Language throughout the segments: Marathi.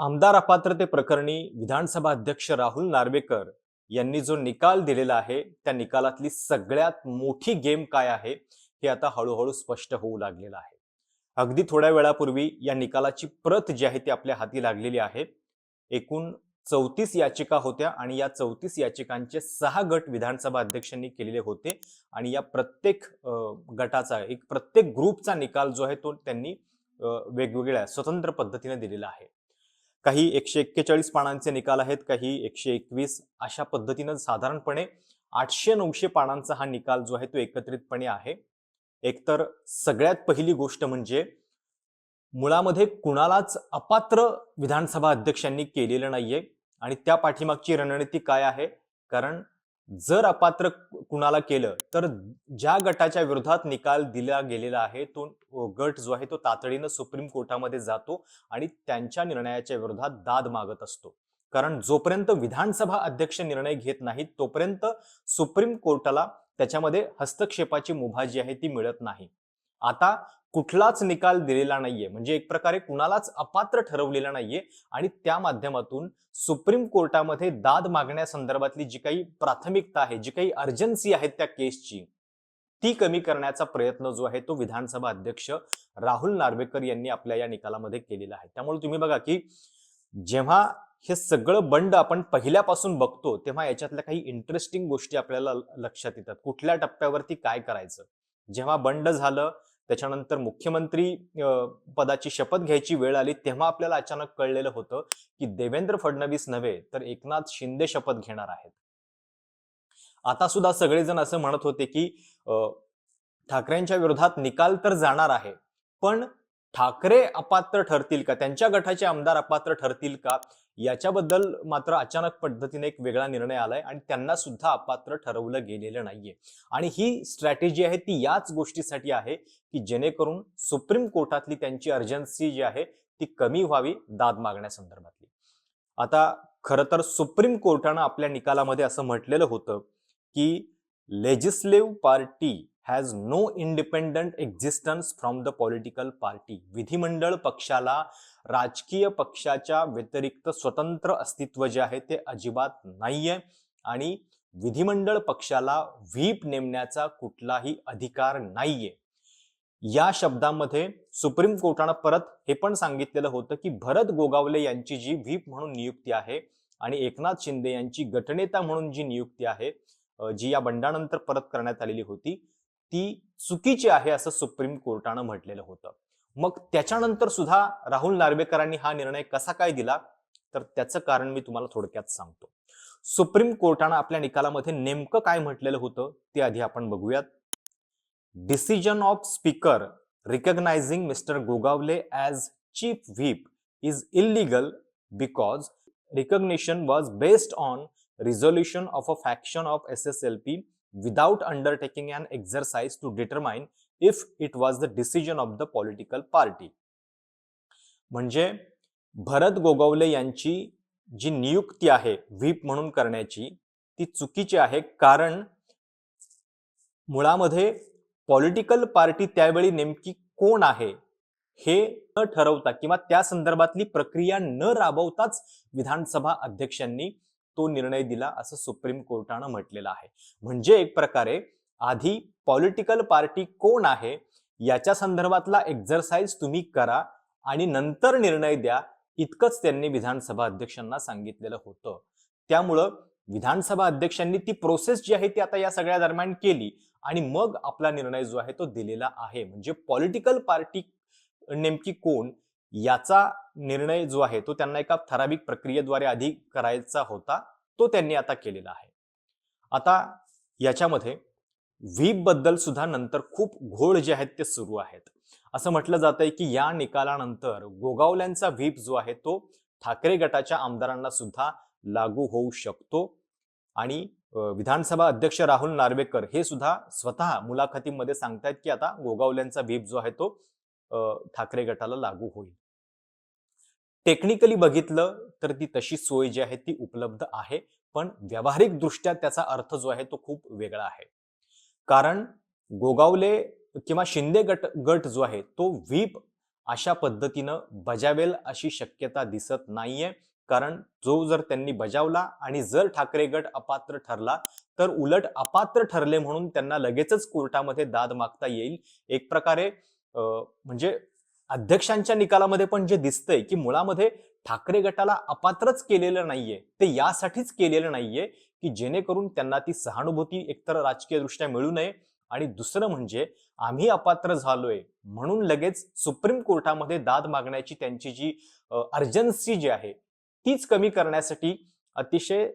आमदार अपात्रते प्रकरणी विधानसभा अध्यक्ष राहुल नार्वेकर यांनी जो निकाल दिलेला आहे त्या निकालातली सगळ्यात मोठी गेम काय आहे हे आता हळूहळू स्पष्ट होऊ लागलेलं आहे. अगदी थोड्या वेळापूर्वी या निकालाची प्रत जी आहे ती आपल्या हाती लागलेली आहे. एकूण चौतीस याचिका होत्या आणि या चौतीस याचिकांचे सहा गट विधानसभा अध्यक्षांनी केलेले होते आणि या प्रत्येक गटाचा एक प्रत्येक ग्रुपचा निकाल जो आहे तो त्यांनी वेगवेगळ्या स्वतंत्र पद्धतीने दिलेला आहे. काही एकशे एक्केचाळीस पानांचे निकाल आहेत काही एकशे एकवीस. अशा पद्धतीनं साधारणपणे आठशे नऊशे पानांचा हा निकाल जो आहे तो एकत्रितपणे आहे. एकतर सगळ्यात पहिली गोष्ट म्हणजे मुळामध्ये कुणालाच अपात्र विधानसभा अध्यक्षांनी केलेलं नाहीये आणि त्या पाठीमागची रणनीती काय आहे? कारण जर अपात्र कुणाला केलं तर ज्या गटाच्या विरोधात निकाल दिला गेलेला आहे तो गट जो आहे तो तातडीनं सुप्रीम कोर्टामध्ये जातो आणि त्यांच्या निर्णयाच्या विरोधात दाद मागत असतो. कारण जोपर्यंत विधानसभा अध्यक्ष निर्णय घेत नाहीत तोपर्यंत सुप्रीम कोर्टाला त्याच्यामध्ये हस्तक्षेपाची मुभा जी आहे ती मिळत नाही. आता कुठलाच निकाल दिलेला नाहीये. म्हणजे एक प्रकारे कुणालाच अपात्र ठरवलेला नाहीये. आणि त्या माध्यमातून सुप्रीम कोर्टामध्ये दाद मागण्यासंदर्भातली जी काही प्राथमिकता आहे जी काही अर्जन्सी आहे त्या केसची ती कमी करण्याचा प्रयत्न जो आहे तो विधानसभा अध्यक्ष राहुल नार्वेकर यांनी आपल्या या निकालामध्ये केलेला आहे. त्यामुळे तुम्ही बघा की जेव्हा हे सगळं बंड आपण पहिल्यापासून बघतो तेव्हा याच्यातल्या काही इंटरेस्टिंग गोष्टी आपल्याला लक्षात येतात. कुठल्या टप्प्यावरती काय करायचं? जेव्हा बंड झालं त्याच्यानंतर मुख्यमंत्री पदाची शपथ घ्यायची वेळ आली तेव्हा आपल्याला अचानक कळलेलं होतं की देवेंद्र फडणवीस नव्हे तर एकनाथ शिंदे शपथ घेणार आहेत. आता सुद्धा सगळेजण असं म्हणत होते की ठाकरेंच्या विरोधात निकाल तर जाणार आहे पण ठाकरे अपात्र ठरतील का? त्यांच्या गटाचे आमदार अपात्र ठरतील का? याच्याबद्दल मात्र अचानक पद्धतीने एक वेगळा निर्णय आलाय आणि त्यांना सुद्धा अपात्र ठरवलं गेलेलं नाहीये. आणि ही स्ट्रॅटेजी आहे ती याच गोष्टीसाठी आहे की जेणेकरून सुप्रीम कोर्टातली त्यांची अर्जन्सी जी आहे ती कमी व्हावी दाद मागण्यासंदर्भातली आता खरं तर सुप्रीम कोर्टानं आपल्या निकालामध्ये असं म्हटलेलं होतं की legislative party has no independent existence from the political party विधिमंडळ पक्षाला राजकीय पक्षाच्या व्यतिरिक्त स्वतंत्र अस्तित्व जे आहे ते अजिबात नाहीये. आणि विधिमंडळ पक्षाला व्हीप नेमण्याचा कुठलाही अधिकार नाहीये. या शब्दामध्ये सुप्रीम कोर्टानं परत हे पण सांगितलेलं होतं की भरत गोगावले यांची जी व्हीप म्हणून नियुक्ती आहे आणि एकनाथ शिंदे यांची गटनेता म्हणून जी नियुक्ती आहे जी या बंडानंतर परत करण्यात आलेली होती ती चुकीची आहे असं सुप्रीम कोर्टानं म्हटलेलं होतं. मग त्याच्यानंतर सुद्धा राहुल नार्वेकरांनी हा निर्णय कसा काय दिला? तर त्याचं कारण मी तुम्हाला थोडक्यात सांगतो. सुप्रीम कोर्टानं आपल्या निकालामध्ये नेमकं काय म्हटलेलं होतं ते आधी आपण बघूयात. Decision of speaker recognizing mister Gogawale as chief whip is illegal because recognition was based on resolution of a faction of S S L P without undertaking and exercise to determine if it was the decision of the political party म्हणजे भरत गोगावले यांची जी नियुक्ती आहे व्हीप म्हणून करण्याची ती चुकीची आहे कारण मुळामध्ये पॉलिटिकल पार्टी त्यावेळी नेमकी कोण आहे हे न ठरवता किंवा त्या संदर्भातली प्रक्रिया न राबवताच विधानसभा अध्यक्षांनी तो निर्णय दिला असं सुप्रीम कोर्टानं म्हटलेलं आहे. म्हणजे एक प्रकारे आधी पॉलिटिकल पार्टी कोण आहे याच्या संदर्भातला एक्झरसाइज तुम्ही करा आणि नंतर निर्णय द्या इतकंच त्यांनी विधानसभा अध्यक्षांना सांगितलेलं होतं. त्यामुळं विधानसभा अध्यक्षांनी ती प्रोसेस जी आहे ती आता या सगळ्या दरम्यान केली आणि मग आपला निर्णय जो आहे तो दिलेला आहे. म्हणजे पॉलिटिकल पार्टी नेमकी कोण याचा निर्णय जो आहे तो त्यांना एका ठराविक प्रक्रियेद्वारे आधी करायचा होता तो त्यांनी आता केलेला आहे. आता याच्यामध्ये व्हीपबद्दल सुद्धा नंतर खूप घोळ जे आहेत ते सुरू आहेत. असं म्हटलं जात आहे की या निकालानंतर गोगावल्यांचा व्हीप जो आहे तो ठाकरे गटाच्या आमदारांना सुद्धा लागू होऊ शकतो आणि विधानसभा अध्यक्ष राहुल नार्वेकर हे सुद्धा स्वतः मुलाखतीमध्ये सांगतायत की आता गोगावल्यांचा व्हीप जो आहे तो ठाकरे गटाला लागू होईल. टेक्निकली बघितलं तर ती तशी सोय जी आहे ती उपलब्ध आहे पण व्यावहारिक दृष्ट्या त्याचा अर्थ जो आहे तो खूप वेगळा आहे. कारण गोगावले किंवा शिंदे गट गट जो आहे तो व्हीप अशा पद्धतीनं बजावेल अशी शक्यता दिसत नाहीये. कारण जो जर त्यांनी बजावला आणि जर ठाकरे गट अपात्र ठरला तर उलट अपात्र ठरले म्हणून त्यांना लगेचच कोर्टामध्ये दाद मागता येईल. एक प्रकारे म्हणजे अध्यक्षांच्या निकालामध्ये पण जे दिसतंय की मुळामध्ये ठाकरे गटाला अपात्रच केलेलं नाहीये. ते यासाठीच केलेलं नाहीये की जेणेकरून त्यांना ती सहानुभूती एकतर राजकीय दृष्ट्या मिळू नये आणि दुसरं म्हणजे आम्ही अपात्र झालोय म्हणून लगेच सुप्रीम कोर्टामध्ये दाद मागण्याची त्यांची जी अर्जन्सी जी आहे तीच कमी करण्यासाठी अतिशय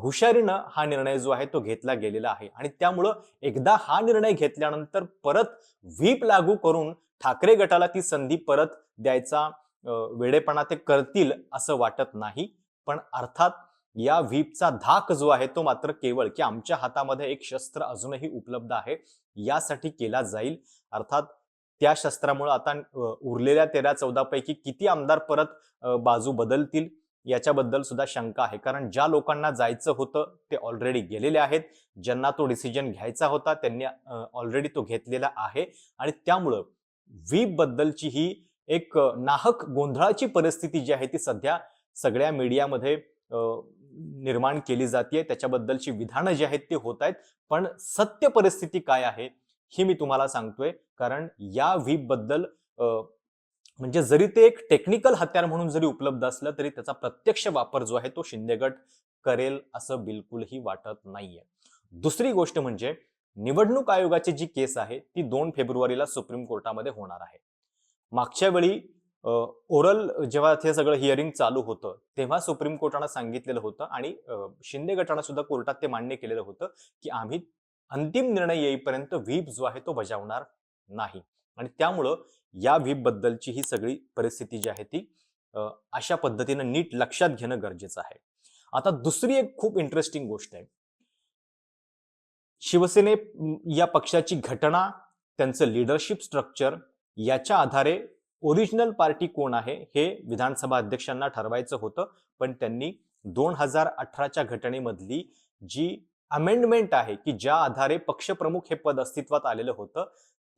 हुशारीनं हा निर्णय जो आहे तो घेतला गेलेला आहे. आणि त्यामुळं एकदा हा निर्णय घेतल्यानंतर परत व्हीप लागू करून ठाकरे गटाला ती संधी परत द्यायचा वेडेपणा ते करतील असं वाटत नाही. पण अर्थात या व्हीपचा धाक जो आहे तो मात्र केवळ की आमच्या हातामध्ये एक शस्त्र अजूनही उपलब्ध आहे यासाठी केला जाईल. अर्थात त्या शस्त्रामुळे आता उरलेल्या तेरा चौदा पैकी किती आमदार परत बाजू बदलतील याच्याबद्दल सुद्धा शंका आहे. कारण ज्या लोकांना जायचं होतं ते ऑलरेडी गेलेले आहेत. ज्यांना तो डिसिजन घ्यायचा होता त्यांनी ऑलरेडी तो घेतलेला आहे. आणि त्यामुळं व्हीप बद्दलची ही एक नाहक गोंधळाची परिस्थिती जी आहे ती सध्या सगळ्या मीडियामध्ये निर्माण केली जाते त्याच्याबद्दलची विधानं जी आहेत ती होत आहेत. पण सत्य परिस्थिती काय आहे ही मी तुम्हाला सांगतोय. कारण या व्हीपबद्दल म्हणजे जरी ते एक टेक्निकल हत्यार म्हणून जरी उपलब्ध असलं तरी त्याचा प्रत्यक्ष वापर जो आहे तो शिंदेगट करेल असं बिलकुलही वाटत नाहीये. दुसरी गोष्ट म्हणजे निवडणूक आयोगाची जी केस आहे ती दोन फेब्रुवारीला सुप्रीम कोर्टामध्ये होणार आहे. मागच्या वेळी ओरल जेव्हा हे सगळं हिअरिंग चालू होतं तेव्हा सुप्रीम कोर्टानं सांगितलेलं होतं आणि शिंदे गटानं सुद्धा कोर्टात ते मान्य केलेलं होतं की आम्ही अंतिम निर्णय येईपर्यंत व्हीप जो आहे तो बजावणार नाही. आणि त्यामुळं या व्हीप बद्दलची ही सगळी परिस्थिती जी आहे ती अशा पद्धतीनं नीट लक्षात घेणं गरजेचं आहे. आता दुसरी एक खूप इंटरेस्टिंग गोष्ट आहे. शिवसेने या पक्षाची घटना त्यांचं लिडरशिप स्ट्रक्चर याच्या आधारे ओरिजिनल पार्टी कोण आहे हे विधानसभा अध्यक्षांना ठरवायचं होतं. पण त्यांनी दोन हजार अठराच्या घटनेमधली जी अमेंडमेंट आहे की ज्या आधारे पक्षप्रमुख हे पद अस्तित्वात आलेलं होतं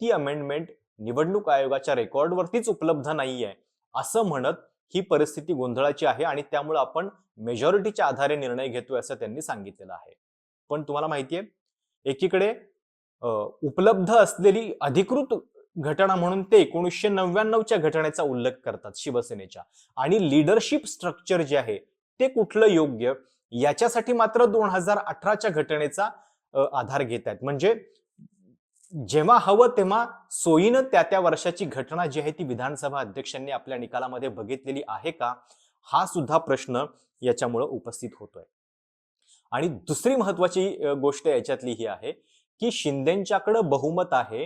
ती अमेंडमेंट निवडणूक आयोगाच्या रेकॉर्डवरतीच उपलब्ध नाही आहे. असं म्हणत ही परिस्थिती गोंधळाची आहे आणि त्यामुळे आपण मेजॉरिटीच्या आधारे निर्णय घेतोय असं त्यांनी सांगितलेलं आहे. पण तुम्हाला माहितीये एकीकडे उपलब्ध असलेली अधिकृत घटना म्हणून ते एकोणीसशे नव्याण्णवच्या घटनेचा उल्लेख करतात शिवसेनेच्या. आणि लिडरशिप स्ट्रक्चर जे आहे ते कुठलं योग्य? याच्यासाठी मात्र दोन हजार अठराच्या घटनेचा आधार घेत आहेत. म्हणजे जेव्हा हवं तेव्हा सोयीनं त्या त्या वर्षाची घटना जी आहे ती विधानसभा अध्यक्षांनी आपल्या निकालामध्ये बघितलेली आहे का? हा सुद्धा प्रश्न याच्यामुळं उपस्थित होतोय. आणि दुसरी महत्वाची गोष्ट याच्यातली ही आहे की शिंदेच्याकडं बहुमत आहे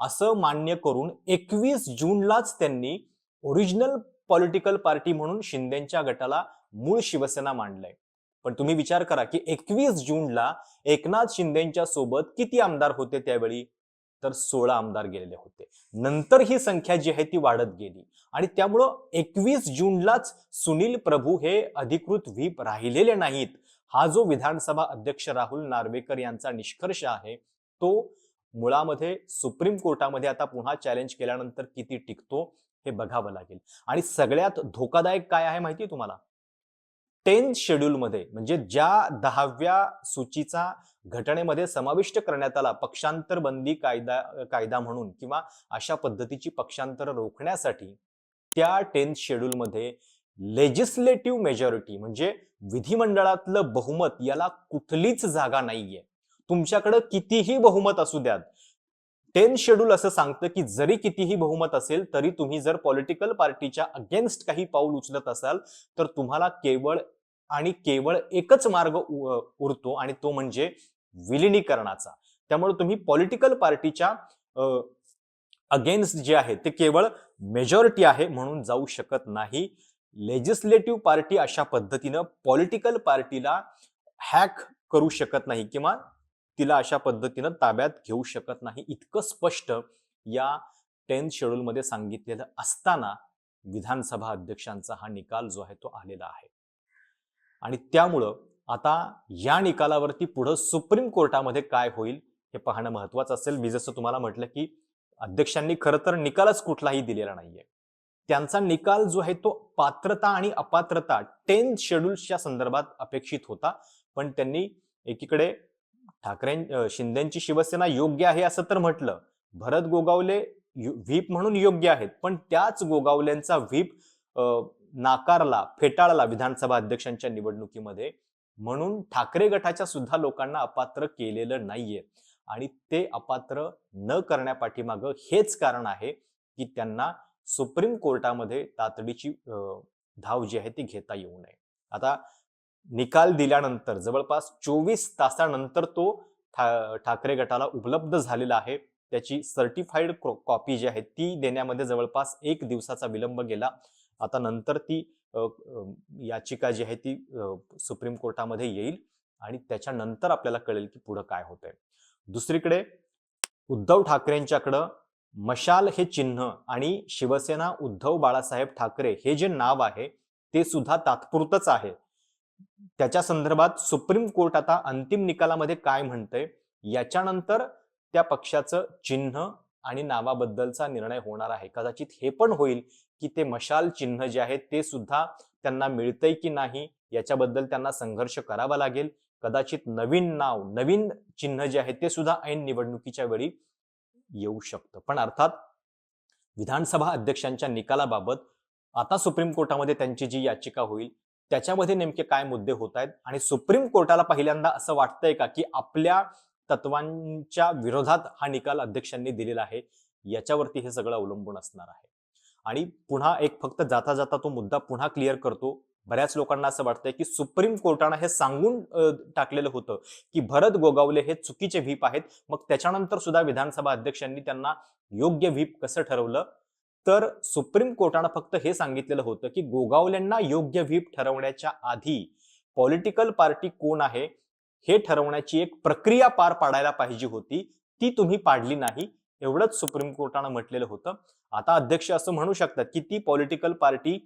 असं मान्य करून एकवीस जूनलाच त्यांनी ओरिजिनल पॉलिटिकल पार्टी म्हणून शिंदेच्या गटाला मूळ शिवसेना मांडलंय. पण तुम्ही विचार करा की एकवीस जूनला एकनाथ शिंदेच्या सोबत किती आमदार होते त्यावेळी? तर सोळा आमदार गेलेले होते. नंतर ही संख्या जी आहे ती वाढत गेली. आणि त्यामुळं एकवीस जूनलाच सुनील प्रभू हे अधिकृत व्हीप राहिलेले नाहीत. हा जो विधानसभा अध्यक्ष राहुल नार्वेकर यांचा निष्कर्ष आहे तो मुळामध्ये सुप्रीम कोर्टामध्ये आता पुन्हा चॅलेंज केल्यानंतर किती टिकतो हे बघावं लागेल. आणि सगळ्यात धोकादायक काय आहे माहिती तुम्हाला? टेन्थ शेड्यूलमध्ये म्हणजे ज्या दहाव्या सूचीचा घटनेमध्ये समाविष्ट करण्यात आला पक्षांतर बंदी कायदा कायदा म्हणून किंवा अशा पद्धतीची पक्षांतर रोखण्यासाठी त्या टेन्थ शेड्यूलमध्ये लेजिस्लेटिव्ह मेजॉरिटी म्हणजे विधिमंडळातलं बहुमत याला कुठलीच जागा नाहीये. तुमच्याकडं कितीही बहुमत असू द्यात टेन शेड्यूल असं सांगतं की जरी कितीही बहुमत असेल तरी तुम्ही जर पॉलिटिकल पार्टीच्या अगेन्स्ट काही पाऊल उचलत असाल तर तुम्हाला केवळ आणि केवळ एकच मार्ग उ- उरतो आणि तो म्हणजे विलिनीकरणाचा. त्यामुळे तुम्ही पॉलिटिकल पार्टीच्या अगेन्स्ट जे आहे ते केवळ मेजॉरिटी आहे म्हणून जाऊ शकत नाही. लेजिस्लेटिव्ह पार्टी अशा पद्धतीनं पॉलिटिकल पार्टीला हॅक करू शकत नाही किंवा तिला अशा पद्धतीनं ताब्यात घेऊ शकत नाही. इतकं स्पष्ट या टेन्थ शेड्यूलमध्ये सांगितलेलं असताना विधानसभा अध्यक्षांचा हा निकाल जो आहे तो आलेला आहे. आणि त्यामुळं आता या निकालावरती पुढं सुप्रीम कोर्टामध्ये काय होईल हे पाहणं महत्वाचं असेल. मी जसं तुम्हाला म्हटलं की अध्यक्षांनी खरं तर निकालच कुठलाही दिलेला नाहीये. त्यांचा निकाल जो आहे तो पात्रता आणि अपात्रता टेन्थ शेड्यूल्सच्या संदर्भात अपेक्षित होता. पण त्यांनी एकीकडे ठाकरे शिंदेंची शिंदेची शिवसेना योग्य आहे असं तर म्हटलं. भरत गोगावले व्हीप म्हणून योग्य आहेत पण त्याच गोगावल्यांचा व्हीप नाकारला फेटाळला विधानसभा अध्यक्षांच्या निवडणुकीमध्ये. म्हणून ठाकरे गटाच्या सुद्धा लोकांना अपात्र केलेलं नाहीये. आणि ते अपात्र न करण्यापाठीमागं हेच कारण आहे की त्यांना सुप्रीम कोर्टामध्ये तातडीची धाव जी आहे ती घेता येऊ नये. आता निकाल दिल्यानंतर जवळपास चोवीस तासानंतर तो ठा ठाकरे गटाला उपलब्ध झालेला आहे. त्याची सर्टिफाईड कॉपी जी आहे ती देण्यामध्ये जवळपास एक दिवसाचा विलंब गेला. आता नंतर ती याचिका जी आहे ती सुप्रीम कोर्टामध्ये येईल आणि त्याच्यानंतर आपल्याला कळेल की पुढं काय होतंय. दुसरीकडे उद्धव ठाकरेंच्याकडं मशाल हे चिन्ह आणि शिवसेना उद्धव बाळासाहेब ठाकरे हे जे नाव आहे ते सुद्धा तात्पुरतच आहे. त्याच्या संदर्भात सुप्रीम कोर्ट आता अंतिम निकालामध्ये काय म्हणतंय याच्यानंतर त्या पक्षाचं चिन्ह आणि नावाबद्दलचा निर्णय होणार आहे. कदाचित हे पण होईल की ते मशाल चिन्ह जे आहे ते सुद्धा त्यांना मिळतंय की नाही याच्याबद्दल त्यांना संघर्ष करावा लागेल. कदाचित नवीन नाव नवीन चिन्ह जे आहे ते सुद्धा ऐन निवडणुकीच्या वेळी येऊ शकतं. पण अर्थात विधानसभा अध्यक्षांच्या निकालाबाबत आता सुप्रीम कोर्टामध्ये त्यांची जी याचिका होईल त्याच्यामध्ये नेमके काय मुद्दे होत आहेत? आणि सुप्रीम कोर्टाला पहिल्यांदा असं वाटतंय का की आपल्या तत्वांच्या विरोधात हा निकाल अध्यक्षांनी दिलेला आहे याच्यावरती हे सगळं अवलंबून असणार आहे. आणि पुन्हा एक फक्त जाता जाता तो मुद्दा पुन्हा क्लिअर करतो. बऱ्याच लोकांना असं वाटतंय की सुप्रीम कोर्टानं हे सांगून टाकलेलं होतं की भरत गोगावले हे चुकीचे व्हीप आहेत. मग त्याच्यानंतर सुद्धा विधानसभा अध्यक्षांनी त्यांना योग्य व्हीप कसं ठरवलं? तर सुप्रीम कोर्टानं फक्त हे सांगितलेलं होतं की गोगावल्यांना योग्य व्हीप ठरवण्याच्या आधी पॉलिटिकल पार्टी कोण आहे हे ठरवण्याची एक प्रक्रिया पार पाडायला पाहिजे होती ती तुम्ही पाडली नाही एवढंच सुप्रीम कोर्टानं म्हटलेलं होतं. आता अध्यक्ष असं म्हणू शकतात की ती पॉलिटिकल पार्टी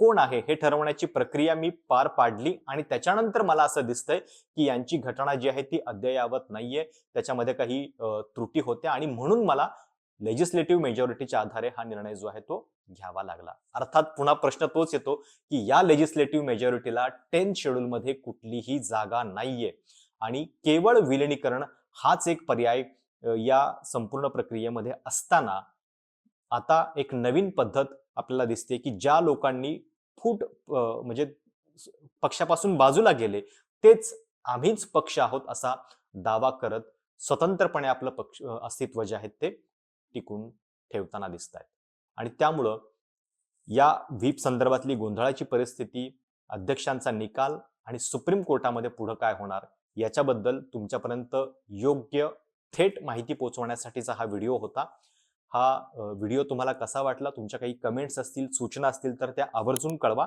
कोण आहे हे ठरवण्याची प्रक्रिया मी पार पाडली आणि त्याच्यानंतर मला असं दिसतंय की यांची घटना जी आहे ती अद्ययावत नाहीये त्याच्यामध्ये काही त्रुटी होत्या आणि म्हणून मला लेजिस्लेटिव्ह मेजॉरिटीच्या आधारे हा निर्णय जो आहे तो घ्यावा लागला. अर्थात पुन्हा प्रश्न तोच येतो की या लेजिस्लेटिव्ह मेजॉरिटीला टेन्थ शेड्यूलमध्ये कुठलीही जागा नाहीये. आणि केवळ विलिनीकरण हाच एक पर्याय या संपूर्ण प्रक्रियेमध्ये असताना आता एक नवीन पद्धत आपल्याला दिसते की ज्या लोकांनी फूट म्हणजे पक्षापासून बाजूला गेले तेच आम्हीच पक्ष आहोत असा दावा करत स्वतंत्रपणे आपलं पक्ष अस्तित्व जे आहे ते टिकून ठेवताना दिसत आहेत आणि त्यामुळं या व्हीप संदर्भातली गोंधळाची परिस्थिती अध्यक्षांचा निकाल आणि सुप्रीम कोर्टामध्ये पुढं काय होणार याच्याबद्दल तुमच्यापर्यंत योग्य थेट माहिती पोहोचवण्यासाठीचा हा व्हिडिओ होता. हा व्हिडिओ तुम्हाला कसा वाटला तुमच्या काही कमेंट्स असतील सूचना असतील तर त्या आवर्जून कळवा.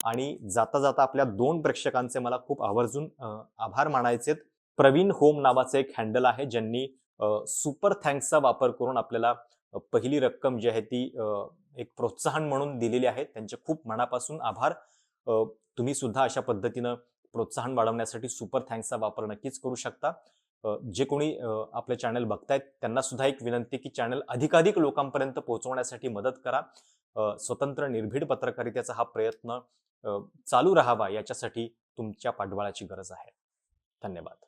आणि जाता जाता आपल्या दोन प्रेक्षकांचे मला खूप आवर्जून आभार मानायचेत. प्रवीण होम नावाचं एक हँडल आहे ज्यांनी सुपर थँक्सचा वापर करून आपल्याला पहिली रक्कम जी आहे ती एक प्रोत्साहन म्हणून दिलेली आहे. त्यांचे खूप मनापासून आभार. तुम्ही सुद्धा अशा पद्धतीनं प्रोत्साहन वाढवण्यासाठी सुपर थँक्सचा वापर नक्कीच करू शकता. जे कोणी आपले चॅनल बघतायत त्यांना सुद्धा एक विनंती की चॅनल अधिकाधिक लोकांपर्यंत पोहोचवण्यासाठी मदत करा. स्वतंत्र निर्भीड पत्रकारितेचा हा प्रयत्न चालू राहावा याच्यासाठी तुमच्या पाठबळाची गरज आहे. धन्यवाद.